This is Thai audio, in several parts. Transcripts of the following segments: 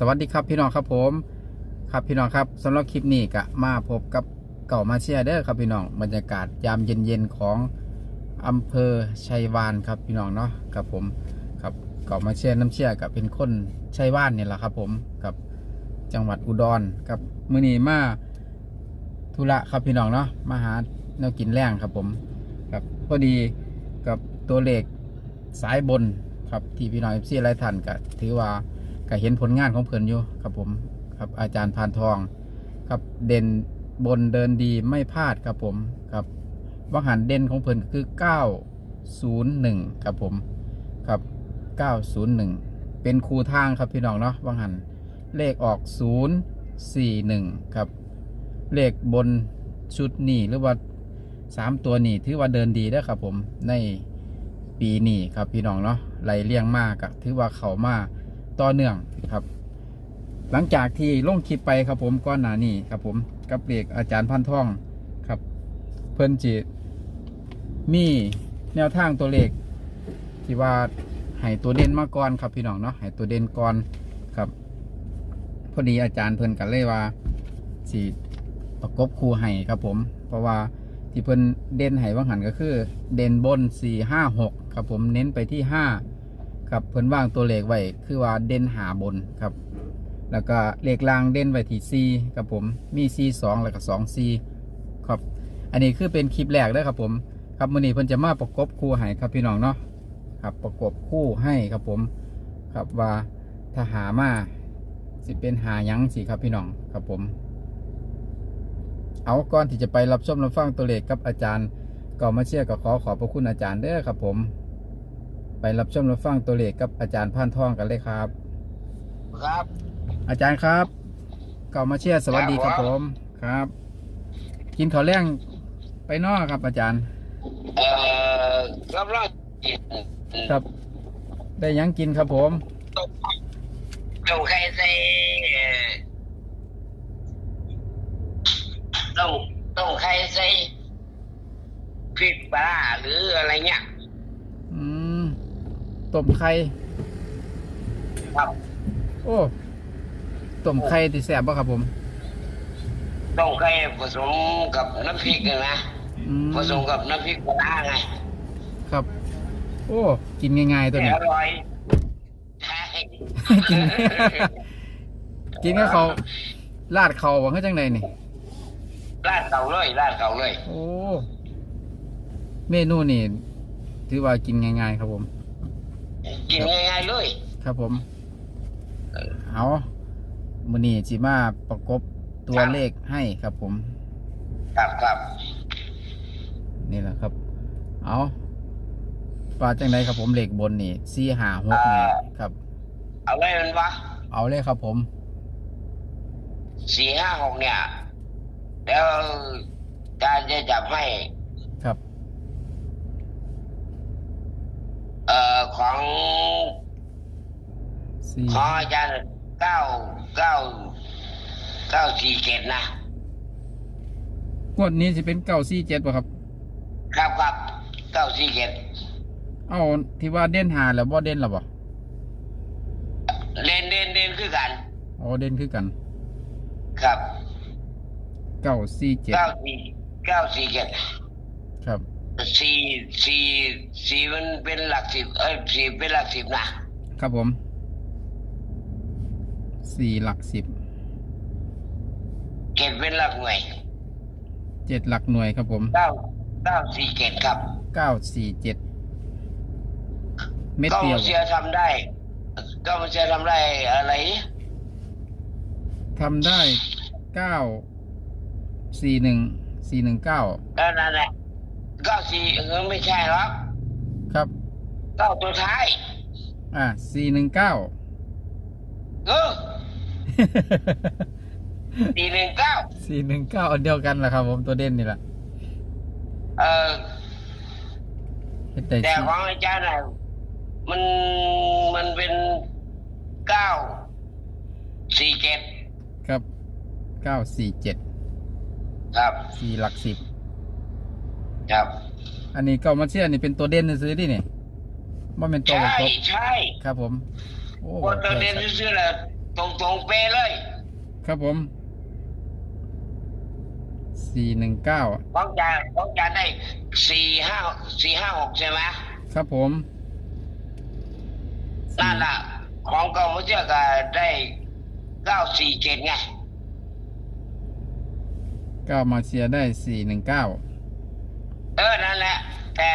สวัสดีครับพี่น้องครับผมครับพี่น้องครับสำหรับคลิปนี้ก็มาพบกับเก่ามาเชียเด้อครับพี่น้องบรรยากาศยามเย็นๆของอำเภอชัยวานครับพี่น้องเนาะครับผมครับเก่ามาเชียน้ำเชียร์กับเป็นคนชัยวานนี่แหละครับ ผมกับจังหวัดอุดรครับมื้อนี้มาธุระครับพี่น้องเนาะมาหาแนวกินแรงครับผมครับพอดีกับตัวเลขสายบนครับที่พี่น้องเอฟซีไรทันก็ถือว่า ก็เห็นผลงานของเพิ่นอยู่ครับผมครับอาจารย์พานทองครับเด่นบนเดินดีไม่พลาดครับผมครับวังหันเด่นของเพิ่นคือ 901 ครับผมครับ 901 เป็นครูทางครับพี่น้องเนาะวังหันเลขออก 041 ครับ เลขบนชุดนี้หรือว่า 3 ตัวนี้ถือว่าเดินดีเด้ครับผมในปีนี้ครับพี่น้องเนาะไล่เลี่ยงมากก็ถือว่าเขามาก ต่อเนื่องครับ หลังจากที่ลงคลิปไปครับผมก้อนหนานี้ครับผมกับเรียกอาจารย์พันท่องครับ เพิ่นจิมีแนวทางตัวเลขที่ว่าให้ตัวเด่นมาก่อนครับพี่น้องเนาะให้ตัวเด่นก่อนครับ พอดีอาจารย์เพิ่นกันเลยว่าสีประกบคู่ให้ครับผม เพราะว่าที่เพิ่นเด่นให้ว่างหันก็คือ เด่นบนสี่ห้าหกครับผมเน้นไปที่ห้า ครับเพิ่นว่างตัวเลขไว้คือว่าเด่นหาบนครับ แล้วก็เลขล่างเด่นไว้ที่4ครับผมมี 4 2 แล้วก็2 4ครับ อันนี้คือเป็นคลิปแรกเด้ครับผม ครับมื้อนี้เพิ่นจะมาประกบคู่ให้ครับพี่น้องเนาะครับประกบคู่ให้ครับผมครับว่าถ้าหามาสิเป็นหายังสิครับพี่น้องครับผม เอาก่อนที่จะไปรับชมรับฟังตัวเลขกับอาจารย์ก็มาเชื่อก็ขอขอบพระคุณอาจารย์เด้อครับผม ไปรับชมรับฟังตัวเลขกับอาจารย์พานทองกันเลยครับ ครับ อาจารย์ครับเก่ามาเชียร์สวัสดีครับครับผผมมครับ กินข้าวแรงไปนอกครับอาจารย์ เอ่อรับรองกินครับ ได้หยังกินครับผม ต้มต้มไข่ใส่เอ่อต้มต้มไข่ใส่พริกปลาร้าหรืออะไรเงี้ยอืม ต้มไข่ครับโอ้ต้มไข่ที่แซ่บป่ะครับผมต้มไข่ผสมกับน้ำพริกนะอืมผสมกับน้ำพริกปลาร้าไงครับ โอ้กินง่ายๆตัวแต่นี้ อ ร่อยใช่กิน กินกับเขาวราดเขาหวังให้จังไดนี่ราดเก่าเลยราดเก่าเลยโอ้ เมนูนี่ ถือว่ากินง่ายๆครับผมกิ นง่ายๆเลยครับผม เอามือนี้จิมาประกบตัวเลขให้ครับผม ครับครับนี่แหละครับ เอาปลาจังไดครับผมเลขบนนี่สี่หาหกนี่ครับ เอาไว้มันวะเอาเลยครับผมสี่ห้าหกเนี่ย แล้วการจะจับให้ครับ เอ่อของ สี่ของอาจารย์เก้าเก้าเก้าสี่เจ็ดนะงวดนี้จะเป็นเก้าสี่เจ็ดป่ะครับ ครับครับเก้าสี่เจ็ดเอาที่ว่าเด่นหาแล้วบ่เด่นหรอบ่เล่นเล่นเล่นคือกันอ๋อเด่นคือกัน ครับเก้าสี่เจ็ดเก้าสี่เก้าสี่เจ็ดครับสี่สี่สี่มันเป็นหลักสิบเอ้ยสี่เป็นหลักสิบนะครับผม สี่หลักสิบเจ็ดเป็นหลักหน่วยเจ็ดหลักหน่วยครับผมเก้าเก้าสี่เจ็ดครับเก้าสี่เจ็ดเม็ดก็เดียวเสียทำได้ก็มันจะทำได้อะไรทำได้เก้าสี่หนึ่งสี่หนึ่งเก้านั่นนั่นแหละเก้าสี่เออไม่ใช่หรอกครับเก้าตัวท้าย อ่าสี่หนึ่งเก้าเออ สี่หนึ่งเก้าสี่หนึ่งเก้าอันเดียวกันแหละครับ ผมตัวเด่นนี่แหละเออเฮ็ดได้แต่สี่ของอาจารย์น่ะมันมันเป็นเก้าสี่เจ็ดครับเก้าสี่เจ็ดครับสี่หลักสิบครับ อันนี้เก้ามาเชียนี่เป็นตัวเด่นซื้อๆดิเนี่ยว่าเป็นตัวใช่ประกบใช่ครับผมโอ้คนตัวเด่นซื่อๆแหละ ตรงตรงๆเปเลย ครับผมสี่หนึ่งเก้าของจาของจาได้สี่ห้าสี่ห้าหกใช่ไหมครับผมนั่นแหละของเก่าเมื่อเช้าก็ได้เก้าสี่เจ็ดไงเก้ามาเชียร์ได้สี่หนึ่งเก้าเออ นั่นแหละ แต่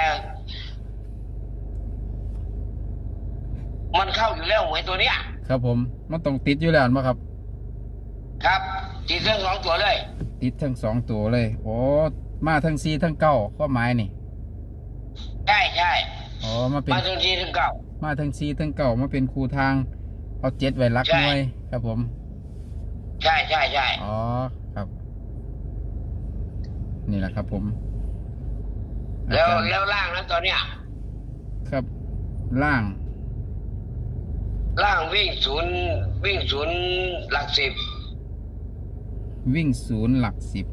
มันเข้าอยู่แล้วหวยตัวเนี้ย ครับผมมันต้องติดอยู่แล้วมั้ครับ ครับจีเรื่องสองตัวเลย ติดทั้งสองตัวเลย โอ้มาทั้งซีทั้งเก้าข้อหมายนี่ ใช่ใช่อ๋อมาเป็นมาถึงที่ถึงเก่ามาทั้งซีทั้งเก้ามาเป็นครูทางเอาเจ็ดไว้รักใช่หน่วยครับผม ใช่ใช่ใช่อ๋อครับ นี่แหละครับผม แล้วอาจารย์แล้วล่างนั้นตอนเนี้ยครับล่าง ล่างวิ่งศูนย์วิ่งศูนย์หลักสิบวิ่งศูนย์หลักสิบ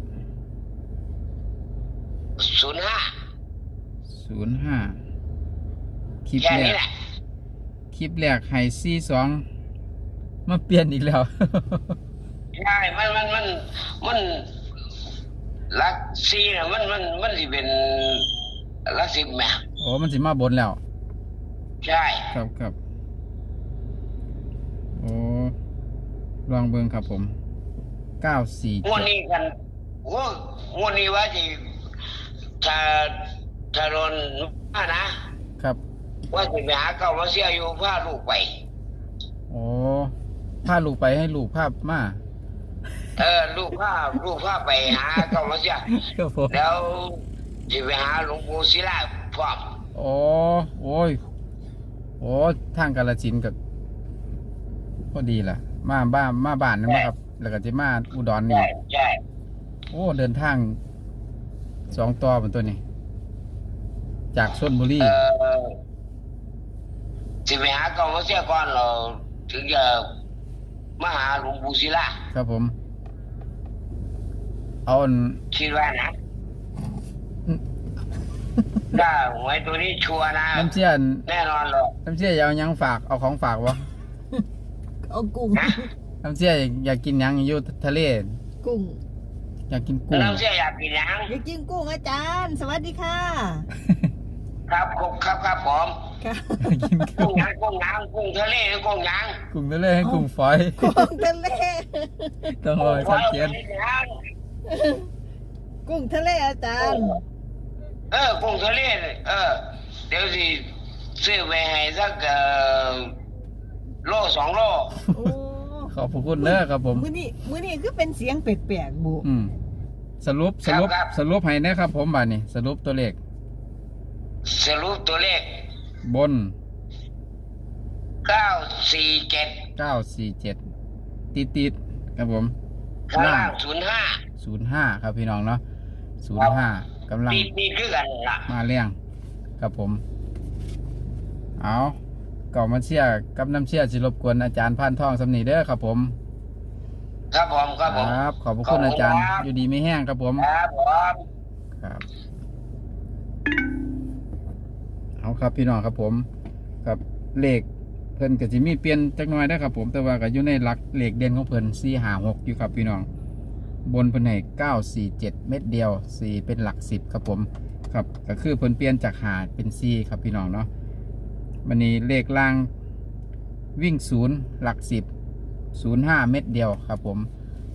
ศูนย์ห้าศูนย์ห้าคลิปแค่แรนี้กแหละคลิปแรกไฮซีสองมาเปลี่ยนอีกแล้ว ใช่มันมันมันมันหลักสี่น่ะมันมันมันสิเป็นหลักสิบแหม่โอ้มันสิมาบนแล้ว ใช่ ครับครับโอ้ ลองเบิ่งครับผมเก้าสี่งวดนี้กันโอ้งวดนี้ว่าจะถ้าถ้าโดนมานะครับ ว่าจะไปหาเก่ามาเสียอยู่พาลูกไปโอ้พาลูกไปให้ลูกภาพมาเออลูกพาลูกพาไปหาเก่ามาเสียครับผมแล้วจะไปหาหลวงปู่ศิลาพร้อมโอ้โอ้ยโอ้ทางกาลสินธุ์กับพอดีล่ะ มาบ้านมาบ้านนั่นนะครับ แล้วก็จะมาอุดรนี่ ใช่ใช่โอ้ เดินทางสองต่อเป็นตัวนี้ จากชนบุรี เออจะไปหาเก่ามาเสียก่อนเราถึงจะมาหาหลวงปู่ศิลาครับผม เอาอันคิดว่านะถ้าหวยตัวนี้ชัวร์นะ น้ำเชี่ยนแน่นอนเลยน้ำเชี่ยอยากเอาหยังฝาก เอาของฝากวะ เอากุ้ง นะน้ำเชี่ยอยากกินหยังอยู่ทะเล กุ้ง อยากกินกุ้ง เราเสียอยากกินยังอยากกินกุ้งอาจารย์ สวัสดีค่ะ ครับครับครับครับผมค่ะอยากกินกุ้กุ้งงยางกุ้งยางกุ้งทะเลหรือกุ้งยางกุ้งทะเลให้กุ้งฝอย กุ้งทะเล ต้องรอยชัดเจนกุ้งทะเลอาจารย์เออกุ้งทะเลเออ เดี๋ยวสิซื้อไปให้สักเอ่อ โลสองโลโอ้ขอบพระคุณเด้อครับผม มื้อนี้มื้อนี้คือเป็นเสียงแปลกๆบุอืมสรุปสรุปสรุปให้นะครับผมบ่านี่สรุปตัวเลข สรุปตัวเลข บนเก้าสี่เจ็ดเก้าสี่เจ็ดติดติดๆครับผมข้างล่างศูนย์ห้าศูนย์ห้าครับพี่น้องเนาะศูนย์ห้ากำลังตีตีคือกันล่ะมาเลี้ยงครับผม เอาเก่ามาเชียร์กับน้ำเชียร์สิรบกวนอาจารย์พานทองสำนีเด้อครับผมครับผมครับผมบขอบพระคุณอาจารย์ อยู่ดีไม่แห้งครับผมครับผมครับเอาครับพี่น้องครับผมกับเลขเพิ่นก็สิมีเปลี่ยนจักหน่อยนะครับผม แต่ว่าก็อยู่ในหลักเลขเด่นของเพิ่น4 5 6อยู่ครับพี่น้อง บนเพิ่นให้9 4 7เม็ดเดียว4เป็นหลัก10ครับผม ครับก็คือเพิ่นเปลี่ยนจากหาเป็น4ครับพี่น้องเนาะ วันนี้เลขล่างวิ่งศูนย์หลักสิบศูนย์ห้าเม็ดเดียวครับผม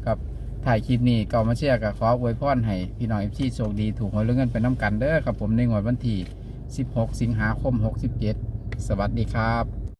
ครับถ่ายคลิปนี้เก่ามาเชียร์กับขออวยพรให้พี่น้องเอฟซีโชคดีถูกหวยเรื่องเงินไปน้ำกันเด้อครับผมในงวดวันที่ 16 สิงหาคม 67 สวัสดีครับ